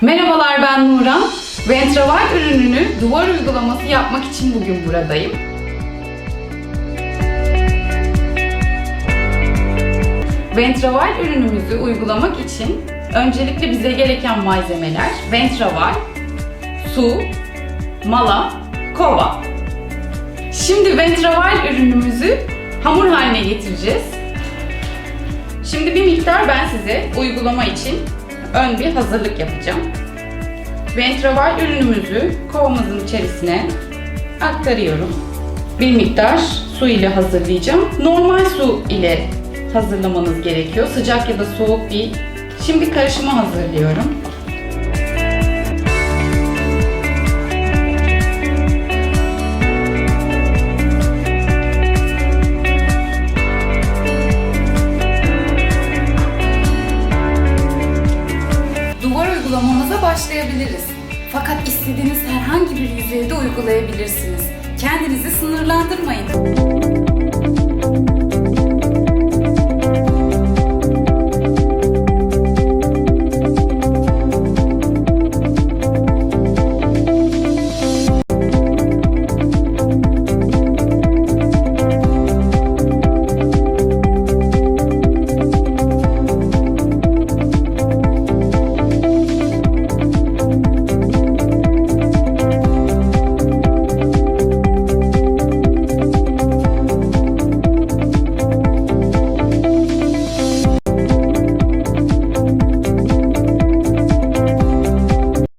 Merhabalar ben Nuran. Ventraval ürününü duvar uygulaması yapmak için bugün buradayım. Ventraval ürünümüzü uygulamak için öncelikle bize gereken malzemeler Ventraval, su, mala, kova. Şimdi Ventraval ürünümüzü hamur haline getireceğiz. Şimdi bir miktar ben size uygulama için ön bir hazırlık yapacağım. Ventraval ürünümüzü kovamızın içerisine aktarıyorum. Bir miktar su ile hazırlayacağım. Normal su ile hazırlamanız gerekiyor. Sıcak ya da soğuk değil. Şimdi karışımı hazırlıyorum. Uygulamamıza başlayabiliriz. Fakat istediğiniz herhangi bir yüzeyde uygulayabilirsiniz. Kendinizi sınırlandırmayın.